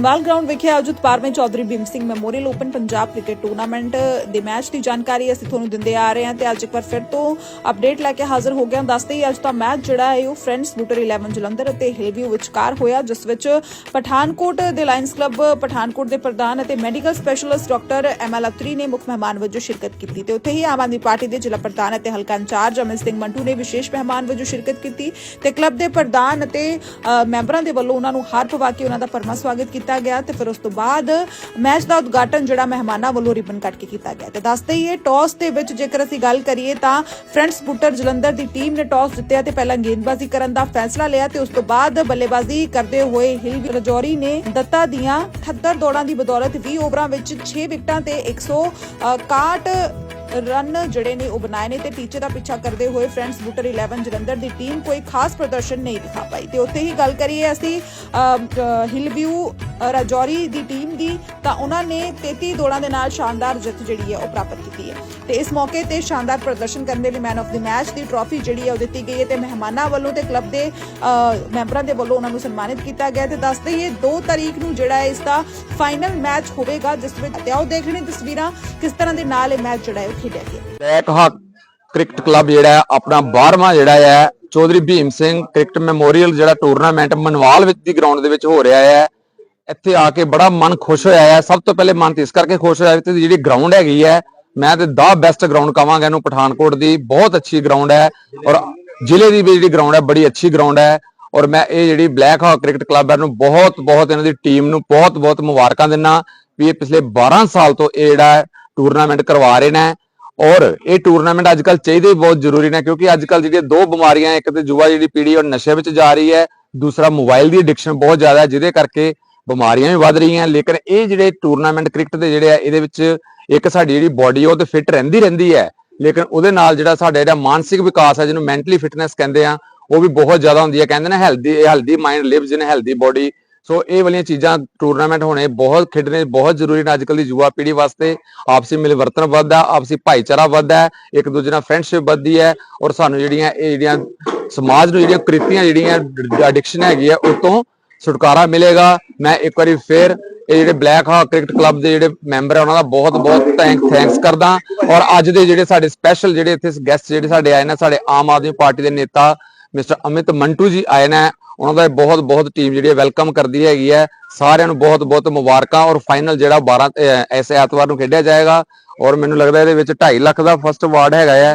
ਮਾਲ ground ਵਿਖੇ ਆਯੋਜਿਤ 12ਵੇਂ Chaudhary Bhim Singh memorial open Punjab cricket tournament ਦੇ ਮੈਚ ਦੀ ਜਾਣਕਾਰੀ ਅਸੀਂ ਤੁਹਾਨੂੰ ਦਿੰਦੇ ਆ ਰਹੇ ਹਾਂ ਤੇ ਅੱਜ ਇੱਕ ਵਾਰ ਫਿਰ ਤੋਂ ਅਪਡੇਟ ਲੈ ਕੇ ਹਾਜ਼ਰ ਹੋ ਗਏ ਹਾਂ। ਦੱਸਦੇ ਹੀ ਅੱਜ ਦਾ ਮੈਚ ਜਿਹੜਾ ਹੈ ਉਹ ਫਰੈਂਡਸ ਬੂਟਰ 11 ਜਲੰਧਰ ਅਤੇ ਹਿਲਵਿਊ ਵਿਚਕਾਰ ਹੋਇਆ, ਜਿਸ ਵਿੱਚ ਪਠਾਨਕੋਟ ਦੇ ਲਾਇਨਸ ਕਲੱਬ ਪਠਾਨਕੋਟ ਦੇ ਪ੍ਰਧਾਨ ਅਤੇ medical specialist doctor M L Atri ਨੇ ਮੁੱਖ ਮਹਿਮਾਨ ਵਜੋਂ ਸ਼ਿਰਕਤ ਕੀਤੀ ਤੇ ਉੱਥੇ ਹੀ ਆਮ ਆਦਮੀ ਪਾਰਟੀ ਦੇ ਜ਼ਿਲ੍ਹਾ ਪ੍ਰਧਾਨ ਅਤੇ ਹਲਕਾ ਇੰਚਾਰਜ ਅਮਨ ਸਿੰਘ ਮੰਟੂ ਨੇ ਵਿਸ਼ੇਸ਼ ਮਹਿਮਾਨ ਵਜੋਂ ਸ਼ਿਰਕਤ ਕੀਤੀ ਤੇ ਕਲੱਬ ਦੇ ਪ੍ਰਧਾਨ ਅਤੇ ਮੈਂਬਰਾਂ ਦੇ ਵੱਲੋਂ ਉਹਨਾਂ ਨੂੰ ਹਾਰ ਪਵਾ ਕੇ ਉਹਨਾਂ ਦਾ ਪਰਮਾ ਸਵਾਗਤ ਕੀਤਾ। ਕੀਤਾ ਗਿਆ ਤੇ ਫਿਰ ਉਸ ਤੋਂ ਬਾਅਦ ਮੈਚ ਦਾ ਉਦਘਾਟਨ ਜਿਹੜਾ ਮਹਿਮਾਨਾਂ ਵੱਲੋਂ ਰਿਬਨ ਕੱਟ ਕੇ ਕੀਤਾ ਗਿਆ। ਤੇ ਦੱਸਦੇ ਹੀ ਇਹ ਟਾਸ ਦੇ ਵਿੱਚ ਜੇਕਰ ਅਸੀਂ ਗੱਲ ਕਰੀਏ ਤਾਂ ਫਰੈਂਡਸ ਬੁੱਟਰ ਜਲੰਧਰ ਦੀ ਟੀਮ ਨੇ ਟਾਸ ਜਿੱਤਿਆ ਤੇ ਪਹਿਲਾਂ ਗੇਂਦਬਾਜ਼ੀ ਕਰਨ ਦਾ ਫੈਸਲਾ ਲਿਆ ਤੇ ਉਸ ਤੋਂ ਬਾਅਦ ਬੱਲੇਬਾਜ਼ੀ ਕਰਦੇ ਹੋਏ ਹਿਲ ਰਜੌਰੀ ਨੇ ਦੱਤਾ ਦੀਆਂ 78 ਦੌੜਾਂ ਦੀ ਬਦੌਲਤ 20 ਓਵਰਾਂ ਵਿੱਚ 6 ਵਿਕਟਾਂ ਤੇ 161 ਰਨ ਜਿਹੜੇ ਨੇ ਉਹ ਬਣਾਏ ਨੇ ਤੇ ਟੀਚੇ ਦਾ ਪਿੱਛਾ ਕਰਦੇ ਹੋਏ ਫਰੈਂਡਸ ਬੂਟਰ 11 ਜਲੰਧਰ ਦੀ ਟੀਮ ਕੋਈ ਖਾਸ ਪ੍ਰਦਰਸ਼ਨ ਨਹੀਂ ਦਿਖਾ ਪਾਈ। ਤੇ ਉੱਥੇ ਹੀ ਗੱਲ ਕਰੀਏ ਅਸੀਂ ਹਿਲਵਿਊ ਰਾਜੌਰੀ ਦੀ ਟੀਮ ਦੀ, ਤਾਂ ਉਹਨਾਂ ਨੇ 33 ਦੌੜਾਂ ਦੇ ਨਾਲ ਸ਼ਾਨਦਾਰ ਜਿੱਤ ਜਿਹੜੀ ਹੈ ਉਹ ਪ੍ਰਾਪਤ ਕੀਤੀ ਹੈ। ਤੇ ਇਸ ਮੌਕੇ ਤੇ ਸ਼ਾਨਦਾਰ ਪ੍ਰਦਰਸ਼ਨ ਕਰਨ ਦੇ ਲਈ ਮੈਨ ਆਫ ਦੀ ਮੈਚ ਦੀ ਟਰੋਫੀ ਜਿਹੜੀ ਹੈ ਉਹ ਦਿੱਤੀ ਗਈ ਹੈ ਤੇ ਮਹਿਮਾਨਾਂ ਵੱਲੋਂ ਤੇ ਕਲੱਬ ਦੇ ਮੈਂਬਰਾਂ ਦੇ ਵੱਲੋਂ ਉਹਨਾਂ ਨੂੰ ਸਨਮਾਨਿਤ ਕੀਤਾ ਗਿਆ ਤੇ ਦੱਸਦੇ ਹੀ 2 ਤਾਰੀਖ ਨੂੰ ਜਿਹੜਾ ਹੈ ਇਸ ਦਾ ਫਾਈਨਲ ਮੈਚ ਹੋਵੇਗਾ, ਜਿਸ ਵਿੱਚ ਤੇ ਆਓ ਦੇਖ ਰਹੇ ਤਸਵੀਰਾਂ, ਕਿਸ ਤਰ੍ਹਾਂ ਦੇ ਨਾਲ ਇਹ ਮੈਚ ਜਿਹੜਾ ਹੈ ਉਹ ਖੇਡਿਆ ਗਿਆ। ਬੈਕ ਹਾਕ ਕ੍ਰਿਕਟ ਕਲੱਬ ਜਿਹੜਾ ਆਪਣਾ 12ਵਾਂ ਜਿਹੜਾ ਹੈ, ਚੌਧਰੀ ਭੀਮ ਸਿੰਘ ਕ੍ਰਿਕਟ ਮੈਮੋਰੀਅਲ ਜਿਹੜਾ ਟੂਰਨਾਮੈਂਟ ਮਨਵਾਲ ਵਿੱਚ ਦੀ ਗਰਾਊਂਡ ਦੇ ਵਿੱਚ ਹੋ ਰਿਹਾ ਹੈ। ਇੱਥੇ ਆ ਕੇ ਬੜਾ ਮਨ ਖੁਸ਼ ਹੋਇਆ ਹੈ ਸਭ ਤੋਂ ਪਹਿਲੇ ਮਨ ਤੇ ਇਸ ਕਰਕੇ ਖੁਸ਼ ਹੋਇਆ ਤੇ ਜਿਹੜੀ ਗਰਾਊਂਡ ਹੈਗੀ ਹੈ ਮੈਂ ਤੇ ਦਾ ਬੈਸਟ ਗਰਾਊਂਡ ਕਵਾਂਗਾ ਇਹਨੂੰ ਪਠਾਨਕੋਟ ਦੀ। ਬਹੁਤ ਅੱਛੀ ਗਰਾਊਂਡ ਹੈ ਔਰ ਜ਼ਿਲ੍ਹੇ ਦੀ ਵੀ ਜਿਹੜੀ ਗਰਾਊਂਡ ਹੈ, ਬੜੀ ਅੱਛੀ ਗਰਾਊਂਡ ਹੈ। ਔਰ ਮੈਂ ਇਹ ਜਿਹੜੀ ਬਲੈਕ ਹਾਕ ਕ੍ਰਿਕਟ ਕਲੱਬ ਹੈ ਨੂੰ ਬਹੁਤ ਬਹੁਤ ਇਹਨਾਂ ਦੀ ਟੀਮ ਨੂੰ ਬਹੁਤ ਬਹੁਤ ਮੁਬਾਰਕਾਂ ਦਿੰਦਾ ਵੀ ਇਹ ਪਿਛਲੇ 12 ਸਾਲ ਤੋਂ ਇਹ ਜਿਹੜਾ ਟੂਰਨਾਮੈਂਟ ਕਰਵਾ ਰਹੇ ਨੇ। ਔਰ ਇਹ ਟੂਰਨਾਮੈਂਟ ਅੱਜ ਕੱਲ ਚਾਹੀਦੇ ਵੀ ਬਹੁਤ ਜ਼ਰੂਰੀ ਨੇ ਕਿਉਂਕਿ ਅੱਜ ਕੱਲ ਜਿਹੜੀਆਂ ਦੋ ਬਿਮਾਰੀਆਂ, ਇੱਕ ਤੇ ਯੁਵਾ ਜਿਹੜੀ ਪੀੜ੍ਹੀ ਉਹ ਨਸ਼ੇ ਵਿੱਚ ਜਾ ਰਹੀ ਹੈ, ਦੂਸਰਾ ਮੋਬਾਈਲ ਦੀ ਐਡਿਕਸ਼ਨ ਬਹੁਤ ਜ਼ਿਆਦਾ ਹੈ, ਜਿਹਦੇ ਕਰਕੇ ਬਿਮਾਰੀਆਂ ਵੀ ਵੱਧ ਰਹੀਆਂ, ਲੇਕਿਨ ਇਹ ਜਿਹੜੇ ਟੂਰਨਾਮੈਂਟ ਕ੍ਰਿਕਟ ਦੇ ਜਿਹੜੇ ਆ, ਇਹਦੇ ਵਿੱਚ ਇੱਕ ਸਾਡੀ ਜਿਹੜੀ ਬਾਡੀ ਉਹ ਤੇ ਫਿੱਟ ਰਹਿੰਦੀ ਰਹਿੰਦੀ ਹੈ। ਲੇਕਿਨ ਉਹਦੇ ਨਾਲ ਜਿਹੜਾ ਸਾਡਾ ਜਿਹੜਾ ਮਾਨਸਿਕ ਵਿਕਾਸ ਹੈ ਜਿਹਨੂੰ ਮੈਂਟਲੀ ਫਿਟਨੈਸ ਕਹਿੰਦੇ ਆ, ਉਹ ਵੀ ਬਹੁਤ ਜ਼ਿਆਦਾ ਹੁੰਦੀ ਹੈ ਕਹਿੰਦੇ ਨੇ healthy healthy mind lives in healthy body so ਇਹ ਵਾਲੀਆਂ ਚੀਜ਼ਾਂ ਟੂਰਨਾਮੈਂਟ ਹੋਣੇ ਬਹੁਤ ਖੇਡਣੇ ਬਹੁਤ ਜ਼ਰੂਰੀ ਨੇ ਅੱਜ ਕੱਲ ਦੀ ਯੁਵਾ ਪੀੜ੍ਹੀ ਵਾਸਤੇ। ਆਪਸੀ ਮਿਲਵਰਤਨ ਵੱਧਦਾ, ਆਪਸੀ ਭਾਈਚਾਰਾ ਵੱਧਦਾ ਇੱਕ ਦੂਜੇ ਨਾਲ ਫਰੈਂਡਸ਼ਿਪ ਵੱਧਦੀ ਹੈ ਔਰ ਸਾਨੂੰ ਜਿਹੜੀਆਂ ਇਹ ਜਿਹੜੀਆਂ ਸਮਾਜ ਨੂੰ ਜਿਹੜੀਆਂ ਕ੍ਰਿਤੀਆਂ, ਜਿਹੜੀਆਂ ਐਡਿਕਸ਼ਨ ਹੈਗੀ ਹੈ ਉਹ ਤੋਂ ਛੁਟਕਾਰਾ ਮਿਲੇਗਾ। ਮੈਂ ਇੱਕ ਵਾਰੀ ਫੇਰ ਇਹ ਜਿਹੜੇ ਬਲੈਕ ਹਾਕ ਕ੍ਰਿਕਟ ਕਲੱਬ ਦੇ ਜਿਹੜੇ ਮੈਂਬਰ ਆ, ਉਹਨਾਂ ਦਾ ਬਹੁਤ ਬਹੁਤ ਥੈਂਕਸ ਕਰਦਾ। ਔਰ ਅੱਜ ਦੇ ਜਿਹੜੇ ਸਾਡੇ ਸਪੈਸ਼ਲ ਜਿਹੜੇ ਇੱਥੇ ਗੈਸਟ ਜਿਹੜੇ ਸਾਡੇ ਆਏ ਨੇ, ਸਾਡੇ ਆਮ ਆਦਮੀ ਪਾਰਟੀ ਦੇ ਨੇਤਾ ਮਿਸਟਰ ਅਮਿਤ ਮੰਟੂ ਜੀ ਆਏ ਨੇ, ਉਹਨਾਂ ਦਾ ਬਹੁਤ ਬਹੁਤ ਟੀਮ ਜਿਹੜੀ ਹੈ ਵੈਲਕਮ ਕਰਦੀ ਹੈਗੀ ਹੈ। ਸਾਰਿਆਂ ਨੂੰ ਬਹੁਤ ਬਹੁਤ ਮੁਬਾਰਕਾਂ ਔਰ ਫਾਈਨਲ ਜਿਹੜਾ 12 ਇਸ ਐਤਵਾਰ ਨੂੰ ਖੇਡਿਆ ਜਾਏਗਾ। ਔਰ ਮੈਨੂੰ ਲੱਗਦਾ ਇਹਦੇ ਵਿੱਚ 2.5 ਲੱਖ ਦਾ ਫਸਟ ਅਵਾਰਡ ਹੈਗਾ ਹੈ।